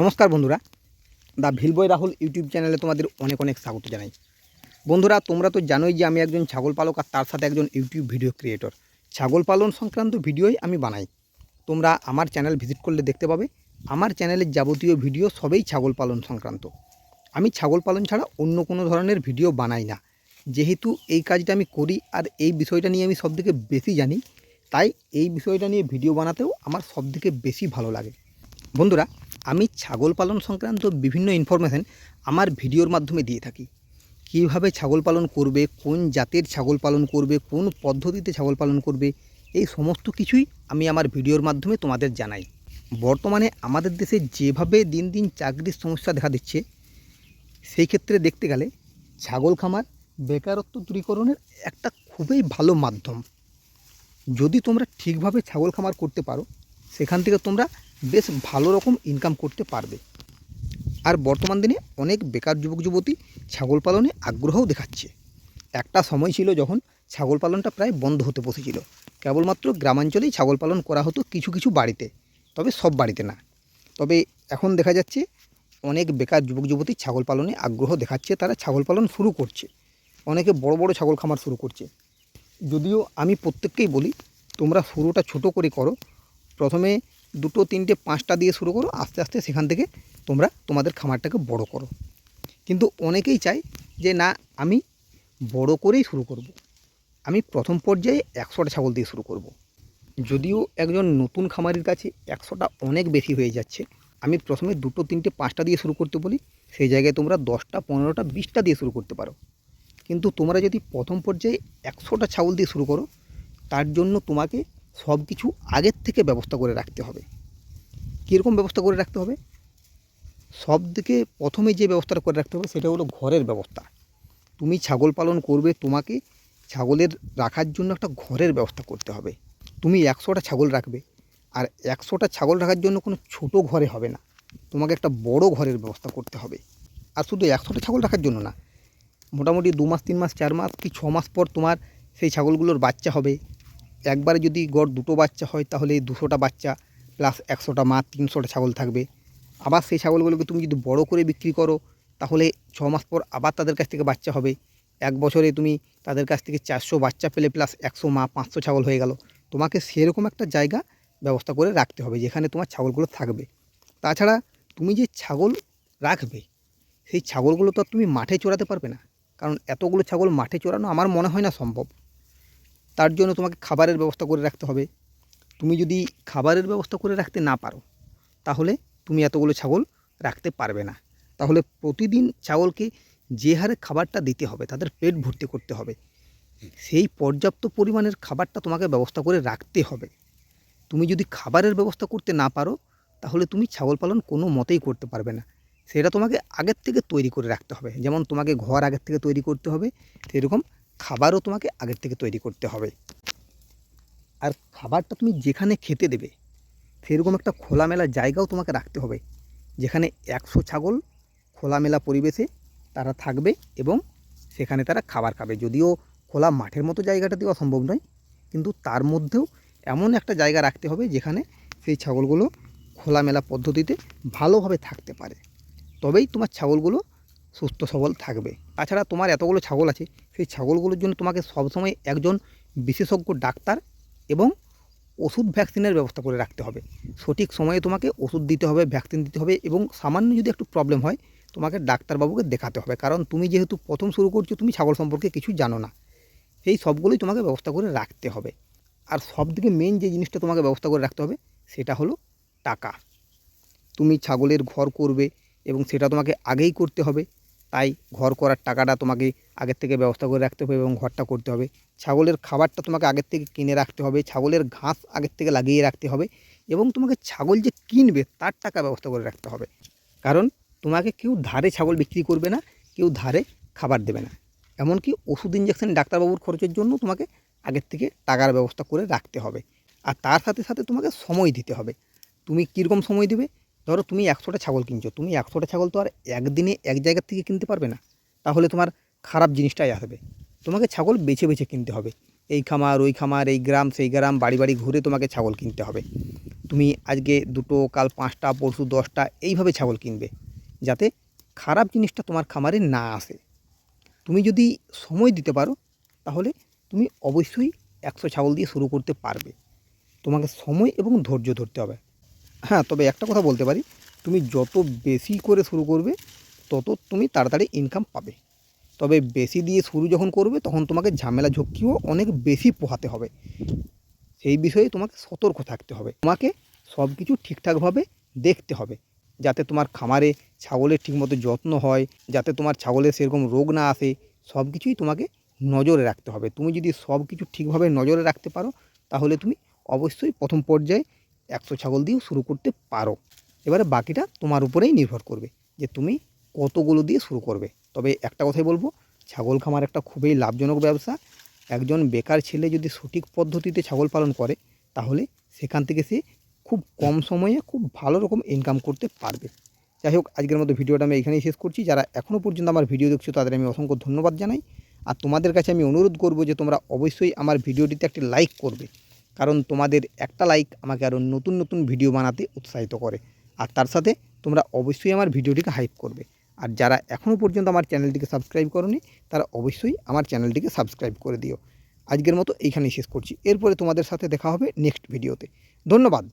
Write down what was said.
নমস্কার বন্ধুরা। The ভিলবয় Rahul YouTube চ্যানেলে তোমাদের অনেক অনেক স্বাগত জানাই। বন্ধুরা, তোমরা তো জানোই যে আমি একজন ছাগল পালক আর তার সাথে একজন ইউটিউব ভিডিও ক্রিয়েটর ছাগল পালন সংক্রান্ত ভিডিওই আমি বানাই। তোমরা আমার চ্যানেল ভিজিট করলে দেখতে পাবে, আমার চ্যানেলের যাবতীয় ভিডিও সবেই ছাগল পালন সংক্রান্ত। আমি ছাগল পালন ছাড়া অন্য কোনো ধরনের ভিডিও বানাই না। যেহেতু এই কাজটা আমি করি আর এই বিষয়টা নিয়ে আমি সবথেকে বেশি জানি, তাই এই বিষয়টা নিয়ে ভিডিও বানাতেও আমার সবথেকে বেশি ভালো লাগে। বন্ধুরা আমি ছাগল পালন সংক্রান্ত বিভিন্ন ইনফরমেশান আমার ভিডিওর মাধ্যমে দিয়ে থাকি। কীভাবে ছাগল পালন করবে, কোন জাতের ছাগল পালন করবে, কোন পদ্ধতিতে ছাগল পালন করবে, এই সমস্ত কিছুই আমি আমার ভিডিওর মাধ্যমে তোমাদের জানাই। বর্তমানে আমাদের দেশে যেভাবে দিন দিন চাকরির সমস্যা দেখা দিচ্ছে, সেই ক্ষেত্রে দেখতে গেলে ছাগল খামার বেকারত্ব দূরীকরণের একটা খুবই ভালো মাধ্যম। যদি তোমরা ঠিকভাবে ছাগল খামার করতে পারো, সেখান থেকে তোমরা বেশ ভালো রকম ইনকাম করতে পারবে। আর বর্তমান দিনে অনেক বেকার যুবক, যুবতী ছাগল পালনে আগ্রহও দেখাচ্ছে। একটা সময় ছিল যখন ছাগল পালনটা প্রায় বন্ধ হতে বসেছিল। কেবলমাত্র গ্রামাঞ্চলেই ছাগল পালন করা হতো কিছু কিছু বাড়িতে, তবে সব বাড়িতে না। তবে এখন দেখা যাচ্ছে অনেক বেকার যুবক, যুবতী ছাগল পালনে আগ্রহ দেখাচ্ছে, তারা ছাগল পালন শুরু করছে। অনেকে বড় বড় ছাগল খামার শুরু করছে। যদিও আমি প্রত্যেককেই বলি, তোমরা শুরুটা ছোট করে করো। প্রথমে দুটো, তিনটে, পাঁচটা দিয়ে শুরু করো, আস্তে আস্তে সেখান থেকে তোমরা তোমাদের খামারটাকে বড় করো কিন্তু অনেকেই চায় যে না, আমি বড় করেই শুরু করব। আমি প্রথম পর্যায়ে একশোটা ছাগল দিয়ে শুরু করব। যদিও একজন নতুন খামারির কাছে একশোটা অনেক বেশি হয়ে যাচ্ছে, আমি প্রথমে দুটো, তিনটে, পাঁচটা দিয়ে শুরু করতে বলি, সেই জায়গায় তোমরা দশটা, পনেরোটা, বিশটা দিয়ে শুরু করতে পারো কিন্তু তোমরা যদি প্রথম পর্যায়ে একশোটা ছাগল দিয়ে শুরু করো, তার জন্য তোমাকে সব কিছু আগের থেকে ব্যবস্থা করে রাখতে হবে। কীরকম ব্যবস্থা করে রাখতে হবে? সব থেকে প্রথমে যে ব্যবস্থাটা করে রাখতে হবে সেটা হলো ঘরের ব্যবস্থা। তুমি ছাগল পালন করবে, তোমাকে ছাগলের রাখার জন্য একটা ঘরের ব্যবস্থা করতে হবে। তুমি একশোটা ছাগল রাখবে, আর একশোটা ছাগল রাখার জন্য কোনো ছোট ঘরে হবে না। তোমাকে একটা বড় ঘরের ব্যবস্থা করতে হবে। আর শুধু একশোটা ছাগল রাখার জন্য না, মোটামুটি দু মাস, তিন মাস, চার মাস কি ছ মাস পর তোমার সেই ছাগলগুলোর বাচ্চা হবে। একবারে যদি গড় দুটো বাচ্চা হয়, তাহলে দুশোটা বাচ্চা প্লাস একশোটা মা, তিনশোটা ছাগল থাকবে। আবার সেই ছাগলগুলোকে তুমি যদি বড় করে বিক্রি করো, তাহলে ছ মাস পর আবার তাদের কাছ থেকে বাচ্চা হবে। এক বছরে তুমি তাদের কাছ থেকে চারশো বাচ্চা পেলে প্লাস একশো মা, পাঁচশো ছাগল হয়ে গেল। তোমাকে সেরকম একটা জায়গা ব্যবস্থা করে রাখতে হবে, যেখানে তোমার ছাগলগুলো থাকবে। তাছাড়া তুমি যে ছাগল রাখবে, সেই ছাগলগুলো তো আর তুমি মাঠে চড়াতে পারবে না। কারণ এতগুলো ছাগল মাঠে চড়ানো আমার মনে হয় না সম্ভব। তার জন্য তোমাকে খাবারের ব্যবস্থা করে রাখতে হবে। তুমি যদি খাবারের ব্যবস্থা করে রাখতে না পারো, তাহলে তুমি এতগুলো ছাগল রাখতে পারবে না। তাহলে প্রতিদিন ছাগলকে যে হারে খাবারটা দিতে হবে, তাদের পেট ভর্তি করতে হবে। সেই পর্যাপ্ত পরিমাণের খাবারটা তোমাকে ব্যবস্থা করে রাখতে হবে। তুমি যদি খাবারের ব্যবস্থা করতে না পারো, তাহলে তুমি ছাগল পালন কোনো মতেই করতে পারবে না। সেটা তোমাকে আগের থেকে তৈরি করে রাখতে হবে। যেমন তোমাকে ঘর আগের থেকে তৈরি করতে হবে, সেরকম খাবারও তোমাকে আগের থেকে তৈরি করতে হবে। আর খাবারটা তুমি যেখানে খেতে দেবে, সেরকম একটা খোলামেলা জায়গাও তোমাকে রাখতে হবে, যেখানে একশো ছাগল খোলামেলা পরিবেশে তারা থাকবে এবং সেখানে তারা খাবার খাবে। যদিও খোলা মাঠের মতো জায়গাটা দেওয়া সম্ভব নয়, কিন্তু তার মধ্যেও এমন একটা জায়গা রাখতে হবে, যেখানে সেই ছাগলগুলো খোলামেলা পদ্ধতিতে ভালোভাবে থাকতে পারে। তবেই তোমার ছাগলগুলো সুস্থ সবল থাকবে। তাছাড়া তোমার এতগুলো ছাগল আছে, সেই ছাগলগুলোর জন্য তোমাকে সবসময় একজন বিশেষজ্ঞ ডাক্তার এবং ওষুধ ভ্যাকসিনের ব্যবস্থা করে রাখতে হবে। সঠিক সময়ে তোমাকে ওষুধ দিতে হবে, ভ্যাকসিন দিতে হবে এবং সামান্য যদি একটু প্রবলেম হয়, তোমাকে ডাক্তারবাবুকে দেখাতে হবে। কারণ তুমি যেহেতু প্রথম শুরু করছ, তুমি ছাগল সম্পর্কে কিছু জানো না। সেই সবগুলোই তোমাকে ব্যবস্থা করে রাখতে হবে। আর সব সবথেকে মেন যে জিনিসটা তোমাকে ব্যবস্থা করে রাখতে হবে, সেটা হলো টাকা। তুমি ছাগলের ঘর করবে এবং সেটা তোমাকে আগেই করতে হবে। তাই ঘর করার টাকাটা তোমাকে আগের থেকে ব্যবস্থা করে রাখতে হবে এবং ঘরটা করতে হবে। ছাগলের খাবারটা তোমাকে আগের থেকে কিনে রাখতে হবে, ছাগলের ঘাস আগের থেকে লাগিয়ে রাখতে হবে এবং তোমাকে ছাগল যে কিনবে তার টাকা ব্যবস্থা করে রাখতে হবে। কারণ তোমাকে কেউ ধারে ছাগল বিক্রি করবে না, কেউ ধারে খাবার দেবে না। এমনকি ওষুধ ইঞ্জেকশন ডাক্তারবাবুর খরচের জন্য তোমাকে আগের থেকে টাকার ব্যবস্থা করে রাখতে হবে। আর তার সাথে সাথে তোমাকে সময় দিতে হবে। তুমি কীরকম সময় দেবে? ধরো তুমি একশোটা ছাগল কিনছো, তুমি একশোটা ছাগল তো আর একদিনে এক জায়গার থেকে কিনতে পারবে না। তাহলে তোমার খারাপ জিনিসটাই আসবে। তোমাকে ছাগল বেছে বেছে কিনতে হবে। এই খামার, ওই খামার, এই গ্রাম, সেই গ্রাম, বাড়ি বাড়ি ঘুরে তোমাকে ছাগল কিনতে হবে। তুমি আজকে দুটো, কাল পাঁচটা, পরশু দশটা এইভাবে ছাগল কিনবে, যাতে খারাপ জিনিসটা তোমার খামারে না আসে। তুমি যদি সময় দিতে পারো, তাহলে তুমি অবশ্যই একশো ছাগল দিয়ে শুরু করতে পারবে। তোমাকে সময় এবং ধৈর্য ধরতে হবে। হ্যাঁ তবে একটা কথা বলতে পারি। তুমি যত বেশি করে শুরু করবে, তত তুমি তাড়াতাড়ি ইনকাম পাবে। তবে বেশি দিয়ে শুরু যখন করবে, তখন তোমাকে ঝামেলা ঝক্কিও অনেক বেশি পোহাতে হবে। সেই বিষয়ে তোমাকে সতর্ক থাকতে হবে। তোমাকে সব কিছু ঠিকঠাকভাবে দেখতে হবে, যাতে তোমার খামারে ছাগলের ঠিকমতো যত্ন হয়, যাতে তোমার ছাগলের সেরকম রোগ না আসে সব কিছুই তোমাকে নজরে রাখতে হবে। তুমি যদি সব কিছু ঠিকভাবে নজরে রাখতে পারো, তাহলে তুমি অবশ্যই প্রথম পর্যায়ে একশো ছাগল দিয়েও শুরু করতে পারো। এবারে বাকিটা তোমার উপরেই নির্ভর করবে যে তুমি কতগুলো দিয়ে শুরু করবে। তবে একটা কথাই বলব, ছাগল খামার একটা খুবই লাভজনক ব্যবসা। একজন বেকার ছেলে যদি সঠিক পদ্ধতিতে ছাগল পালন করে, তাহলে সেখান থেকে সে খুব কম সময়ে খুব ভালো রকম ইনকাম করতে পারবে। যাই হোক, আজকের মতো ভিডিওটা আমি এখানেই শেষ করছি। যারা এখনও পর্যন্ত আমার ভিডিও দেখছ, তাদের আমি অসংখ্য ধন্যবাদ জানাই। আর তোমাদের কাছে আমি অনুরোধ করব যে তোমরা অবশ্যই আমার ভিডিওটিতে একটি লাইক করবে। কারণ তোমাদের একটা লাইক আমাকে আরও নতুন নতুন ভিডিও বানাতে উৎসাহিত করে। আর তার সাথে তোমরা অবশ্যই আমার ভিডিওটিকে হাইপ করবে। আর যারা এখনও পর্যন্ত আমার চ্যানেলটিকে সাবস্ক্রাইব করনি, তারা অবশ্যই আমার চ্যানেলটিকে সাবস্ক্রাইব করে দিও। আজকের মতো এইখানেই শেষ করছি। এরপরে তোমাদের সাথে দেখা হবে নেক্সট ভিডিওতে ধন্যবাদ।